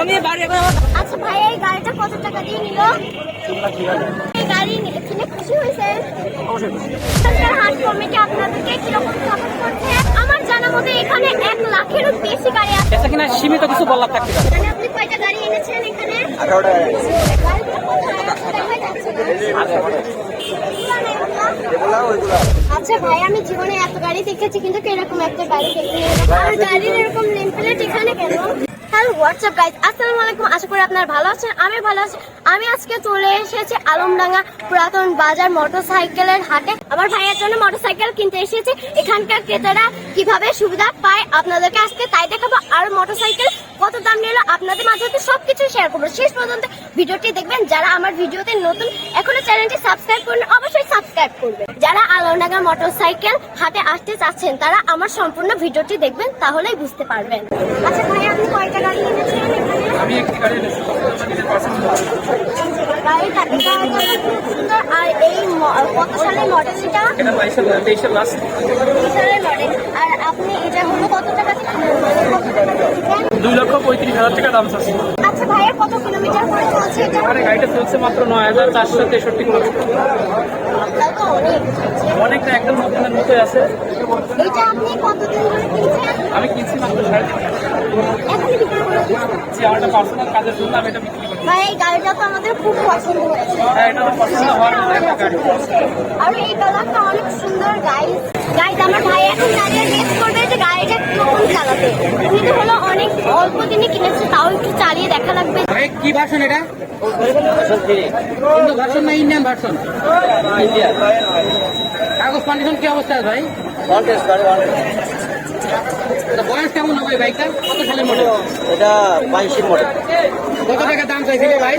আমি বাড়ি আচ্ছা ভাই এই গাড়িটা কত টাকা দিয়ে নিল। এই গাড়ি কিনে খুশি হয়েছে। হাট কমিটি আপনাদেরকে কীরকম সাপোর্ট করছে? আমার জানা মতে এখানে এক লাখেরও বেশি গাড়ি আছে। এটা কিনা সীমিত কিছু বলার থাকতে পারে। মানে আপনি কয়টা গাড়ি এনেছেন এখানে? গাড়িগুলো কোথায়? দেখা যাচ্ছে না। আচ্ছা ভাই আমি জীবনে এত গাড়ি দেখেছি কিন্তু এরকম একটা গাড়ি দেখিনি আর গাড়ির এরকম নেম প্লেট এখানে কেন? হ্যালো হোয়াটসঅ্যাপ গাইজ আসসালামু আলাইকুম। আশা করি আপনারা ভালো আছেন, আমি ভালো আছি। আমি আজকে চলে এসেছি আলমডাঙ্গা পুরাতন বাজার মোটরসাইকেলের হাটে। আমার ভাইয়ের জন্য মোটরসাইকেল কিনতে এসেছি। এখানকার ক্রেতারা কীভাবে সুবিধা পায় আপনাদেরকে আজকে তাই দেখাবো। আর মোটরসাইকেল কত দাম আপনাদের মাঝে সবকিছু শেয়ার করব। শেষ পর্যন্ত ভিডিওটি দেখবেন। যারা আমার ভিডিওতে নতুন, এখনও চ্যানেলটি সাবস্ক্রাইব করুন অবশ্যই সাবস্ক্রাইব করবেন। যারা আলোনাগা মোটরসাইকেল হাটে আসতে চাচ্ছেন, তারা আমার সম্পূর্ণ ভিডিওটি দেখবেন, তাহলেই বুঝতে পারবেন। আচ্ছা আমি একটি গাড়ি আর এই কত সালের মডেল এটা? এটা বাইশের তেইশের লাস্ট মডেল আর আপনি এটা হলো কত টাকা কিনলেন? দুই লক্ষ পঁয়ত্রিশ হাজার টাকা দাম চাচ্ছি। আচ্ছা ভাইয়া কত কিলোমিটার করে চলছে এটা? আমার গাড়িটা চলছে মাত্র নয় হাজার চারশো তেষট্টি কিলোমিটার অনেকটা একদম নতুনের মতোই আছে। এটা আপনি কতদিন কিনছেন? আমি কিনছি মাত্র সাড়ে তিন ভাই এই গাড়িটা তো আমাদের খুব পছন্দ হয়েছে। হ্যাঁ এটা আমার পছন্দ হওয়ার মতো একটা গাড়ি। আর এই কালারটা অনেক সুন্দর গাইস গাইস আমার ভাই এখন দাঁড়িয়ে গেস করবে যে গাড়িটা কখন চালাতে। কিন্তু হলো অনেক অল্প দিনে কিনেছে তাও একটু চালিয়ে দেখা লাগবে। ভাই কি ভার্সন এটা? কিন্তু ভার্সন না ইন্ডিয়ান ভার্সন কাগজ কন্ডিশন কি অবস্থা ভাই? বয়স কেমন হবে বাইকটা কত সালের মডেল এটা বাইশের মডেল কত টাকা দাম চাইছিল ভাই?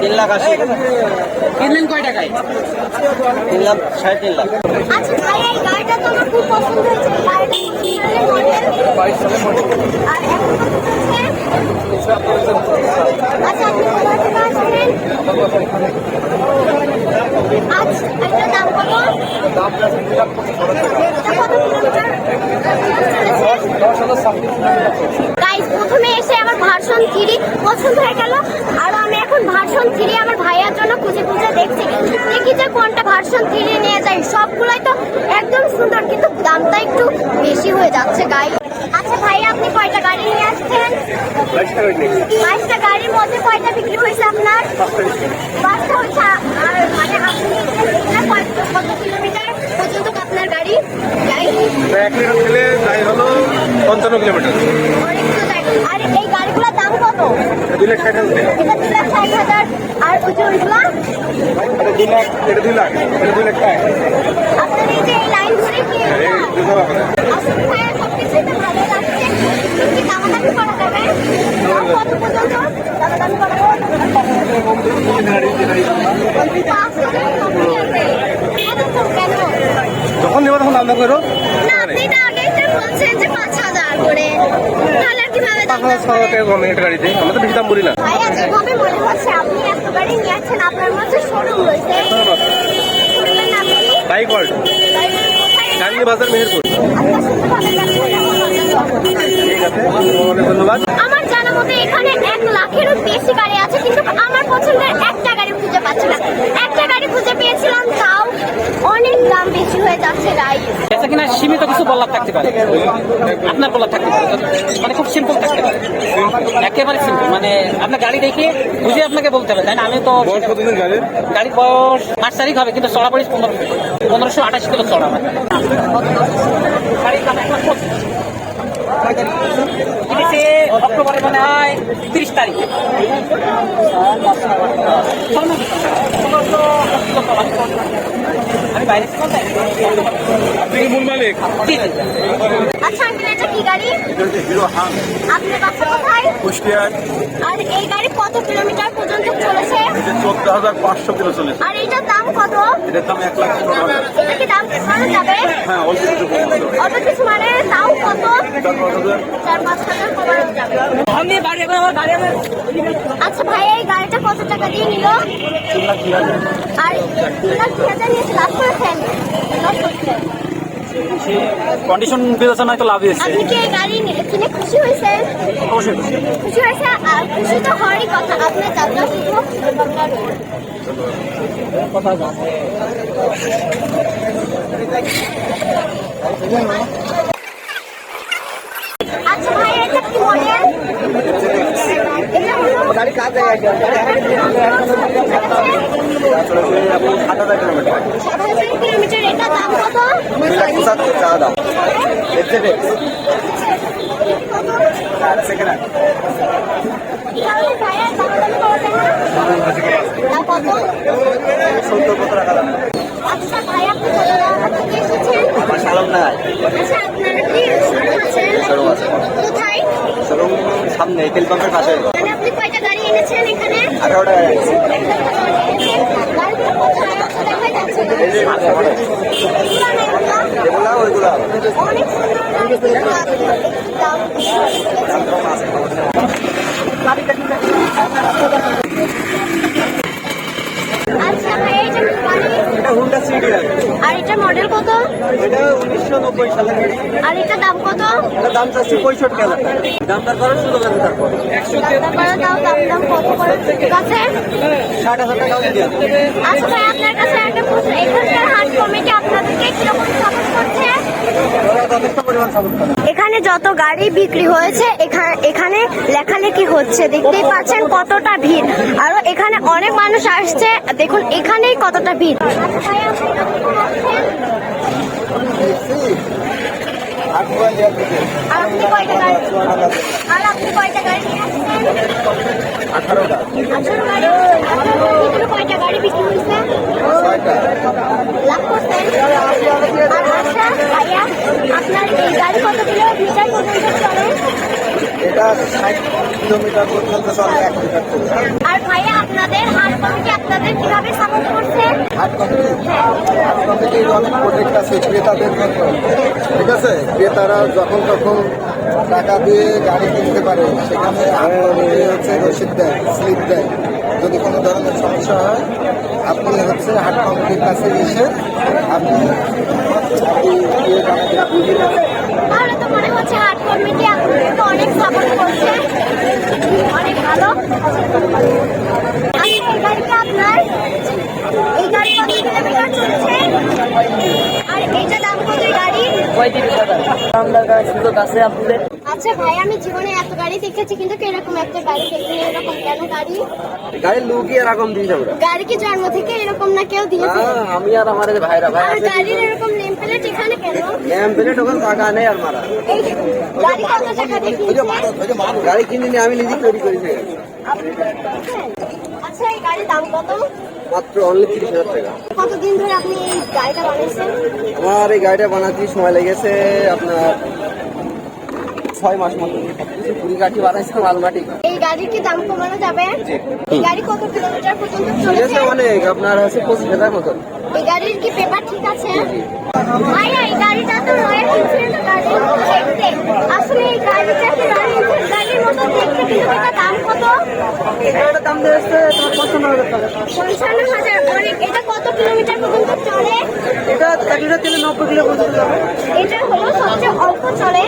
তিন লাখ আশি। কিনলেন কয় টাকায়? তিন লাখ সাড়ে তিন লাখ। আচ্ছা ভাই এই গাড়িটা তো আমার খুব পছন্দ হয়েছে। এই কত সালের মডেল আর এখন আচ্ছা আপনি কোথা থেকে আসছেন আচ্ছা এটার দাম কত? এটা কত? কিলোমিটার গাইস প্রথমে এসে আমার ভার্সন থ্রি পছন্দ হয়ে গেল। আর আমি এখন ভার্সন থ্রি আমার ভাইয়ার জন্য খুঁজে খুঁজে দেখছি। দেখি যে কোনটা ভার্সন থ্রি নিয়ে যাই সবগুলোই তো একদম সুন্দর কিন্তু দামটা একটু বেশি হয়ে যাচ্ছে গাই আচ্ছা ভাই আপনি কয়টা গাড়ি নিয়ে আসছেন? বাইশটা গাড়ির মধ্যে কয়টা বিক্রি হয়েছে আপনার? পাঁচটা হয়েছে। মানে আপনি কত কিলোমিটার পর্যন্ত আপনার গাড়ি? গাড়ি এক লিটার তেলে যাই হলো পঞ্চান্ন কিলোমিটার। আর এই গাড়িগুলোর দাম কত? দুই লাখ ষাট হাজার। এটা দুই লাখ ষাট হাজার। আর ওই যে ওইগুলা? এটা দুই লাখ এটা দুই লাখ এটা দুই লাখ টাকা আপনার এই যে এই লাইন ধরে কি এটা? দুশো টাকা আসলে ভাইয়া সবকিছুই তো ভালো লাগছে কি দামাদামি করা যাবে? কত পর্যন্ত? দামাদামি করা যাবে? পাঁচ হাজার কমই আছে। এত কম কেন? যখন নেব তখন দাম করো? পাঁচ হাজার করে। তাহলে আর কীভাবে দাম পাঁচ হাজার ছ দাম হাজার করে? টাকা কমে একটা গাড়িতে। আমরা তো বেশি দাম বলি না। ভাইয়া যেভাবে হচ্ছে আপনি একেবারে নিয়ে আসছেন আপনার মধ্যে রয়েছে। শোরুমের নাম বাইক এটা? গাঙ্গি বাজার মেহেরপুর। ধন্যবাদ। এক লাখেরও বেশি গাড়ি আছে, কিন্তু আমার পছন্দের একটা গাড়ি খুঁজে পাচ্ছি একটা গাড়ি খুঁজে পেয়েছিলাম, তাও অনেক দাম বেশি হয়ে যাচ্ছে গাড়ি এটা কিনা সীমিত কিছু বলার থাকতে পারে। আপনার বলার থাকতে পারে। মানে খুব সিম্পল থাকতে পারে। একেবারে সিম্পল মানে আপনার গাড়ি দেখে বুঝে আপনাকে বলতে হবে তাই না? আমি তো গাড়ির বয়স পাঁচ তারিখ হবে কিন্তু চড়া পড়িস পনেরো পনেরোশো আঠাশ কিলো চড়া। কিনেছে অক্টোবরে মনে হয় তিরিশ তারিখ। আপনি কি মূল মালিক। আচ্ছা আঙ্কেল এটা কি গাড়ি? হিরো হাং আপনার বাসা কোথায়? কুষ্টিয়ার আর এই গাড়ি কত কিলোমিটার পর্যন্ত চলেছে? চোদ্দ হাজার পাঁচশো কিলো চলেছে। আর এটার দাম কত? এটার দাম এক লাখ এটা কি দাম কমানো যাবে? হ্যাঁ অল্প কিছু কম কিছু মানে তাও কত? চার পাঁচ হাজার। চার পাঁচ হাজার কমানো যাবে। আমি বাড়ি আমার গাড়ি আমার আচ্ছা ভাই এই গাড়িটা কত টাকা দিয়ে নিল? আর তিন লাখ দুই হাজার নিয়ে লাভ করেছেন লস করছেন কন্ডিশন বিবেচনায় তো লাভ হয়েছে। আপনি কি গাড়ি কিনে খুশি হয়েছেন? অবশ্যই খুশি। হয়েছে? আর খুশি তো হওয়ারই কথা। আপনার যাত্রা শুভ। আপনার আচ্ছা ভাই এটা কি মডেল সত্তর কত টাকা দাম আচ্ছা ভাই আপনি কত টাকা থেকে এসেছেন আমার সালাম নাই আচ্ছা আপনার কি শোরুম শোরুম আছে। কোথায়? শোরুম সামনে তেল পাম্পের পাশে। মানে আপনি কয়টা গাড়ি এনেছেন এখানে মডেল কত? এটা উনিশশো নব্বই সালের গাড়ি আর এটা দাম কত? দাম চাচ্ছি পঁয়ষট্টি হাজার দাম তার করার সুযোগ আছে তারপর। ষাট হাজার টাকা আচ্ছা ভাই আপনার কাছে একটা প্রশ্ন এখানকার হাট কমিটি আপনাদেরকে কীরকম সাপোর্ট করছে? এখানে যত গাড়ি বিক্রি হয়েছে এখানে লেখালেখি হচ্ছে। দেখতেই পাচ্ছেন কতটা ভিড়। আরও এখানে অনেক মানুষ আসছে। দেখুন এখানেই কতটা ভিড় আর আপনি কয়টা গাড়ি আর আপনি কয়টা গাড়ি নিয়ে আসছেন আঠারোটা। গাড়ি? আঠারো কয়টা গাড়ি বিক্রি হয়েছে? লাভ করছেন? আর ভাইয়া আপনার এই গাড়ি কত কিলোমিটার পর্যন্ত চলে? এটা ষাট কিলোমিটার পর্যন্ত চলে এক লিটার আর ভাইয়া আপনাদের হাট কমিটি আপনাদের কীভাবে সাপোর্ট হাট কমিটি হাট কমিটির অনেক প্রজেক্ট ঠিক আছে ক্রেতারা যখন তখন টাকা দিয়ে গাড়ি কিনতে পারে সেখানে কমিটি হচ্ছে রসিদ দেয় স্লিপ দেয় যদি কোনো ধরনের সমস্যা হয় আপনি হচ্ছে হাট কমিটির কাছে এসে আপনি আপনার এই গাড়ি কত কিলোমিটার চলছে আর এইটা দাম কত এই গাড়ি আচ্ছা ভাই আমি জীবনে এত গাড়ি দেখেছি কিন্তু এরকম একটা গাড়ি দেখিনি এরকম কেন গাড়ি? গাড়ির লুকই এরকম গাড়ি কি জন্ম থেকে এরকম না কেউ দিয়েছে? আমি আর আমার ভাইরা ভাই আর গাড়ির এরকম নেম প্লেট এখানে কেন? ম্যাম প্লেট ওখানে টাকা নেই আর মারা। গাড়ি কত টাকা দিয়ে কিনছে? গাড়ি আমি নিজে তৈরি? আচ্ছা এই গাড়ির দাম কত? মাত্র অনলি তিরিশ হাজার টাকা। কতদিন ধরে আপনি এই গাড়িটা বানিয়েছেন আমার এই গাড়িটা বানাতে সময় লেগেছে আপনার ছয় মাস মতো। পুরি কাঠি বানাইছে মাল এই গাড়ির কি দাম কমানো যাবে? এই গাড়ি কত কিলোমিটার পর্যন্ত চলেছে? আছে অনেক। আপনার হচ্ছে পঁচিশ হাজার মতো। এই গাড়ির কি পেপার ঠিক আছে? ভাইয়া এই গাড়িটা তো রয়্যাল এনফিল্ড গাড়ির দেখতে। আসলে এই গাড়িটা কি রয়্যাল এনফিল্ড গাড়ির মতো দেখতে কিন্তু এটা দাম কত? এটার দাম দিয়েছে তোমার পঞ্চান্ন হাজার টাকা। পঞ্চান্ন হাজার। অনেক। এটা কত কিলোমিটার পর্যন্ত চলে? এটা লিটার তেলে নব্বই কিলো পর্যন্ত যাবে। এটা হলো সবচেয়ে অল্প চলে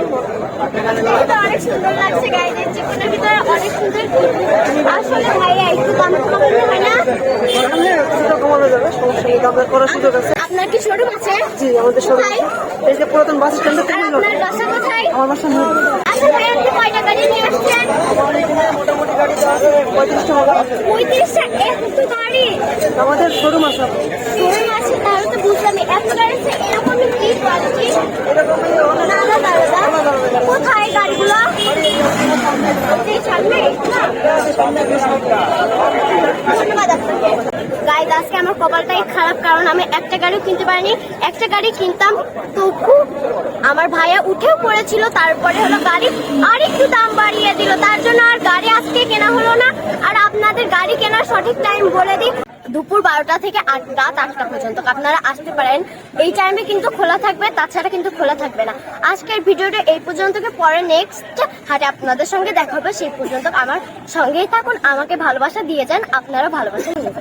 দেখতে অনেক সুন্দর লাগছে গাড়ির জীবনের ভিতরে অনেক সুন্দর আসলে ভাইয়া একটু দাম কমানো হয় না আপনার কি শোরুম আছে? জি আমাদের শোরুম? এই যে পুরাতন বাস স্ট্যান্ডে থেকে আপনার বাসা কোথায়? আমার বাসা আচ্ছা নিয়ে মোটামুটি গাড়ি আছে পঁয়ত্রিশটা হবে। পঁয়ত্রিশটা? এত গাড়ি। আমাদের শোরুম আছে। শোরুম আছে তাহলে তো বুঝলাম এত গাড়ি আছে এরকমই কি কোয়ালিটি না আলাদা আলাদা। কোথায় গাড়িগুলো এই সামনে ধন্যবাদ আপনাকে গাইজ আজকে আমার কপালটাই খারাপ, কারণ আমি একটা গাড়িও কিনতে পারিনি। একটা গাড়ি কিনতাম, তবু আমার ভাইয়া উঠেও পড়েছিল, তারপরে হলো গাড়ি আর একটু দাম বাড়িয়ে দিল। তার জন্য আর গাড়ি আজকে কেনা হলো না। আর আপনাদের গাড়ি কেনার সঠিক টাইম বলে দিই, দুপুর বারোটা থেকে আট, রাত আটটা পর্যন্ত। আপনারা আসতে পারেন। এই টাইমে কিন্তু খোলা থাকবে, তাছাড়া কিন্তু খোলা থাকবে না। আজকের ভিডিওটা এই পর্যন্ত পরে নেক্সট হাটে আপনাদের সঙ্গে দেখা হবে। সেই পর্যন্ত আমার সঙ্গেই থাকুন। আমাকে ভালোবাসা দিয়ে যান আপনারা ভালোবাসা নিয়ে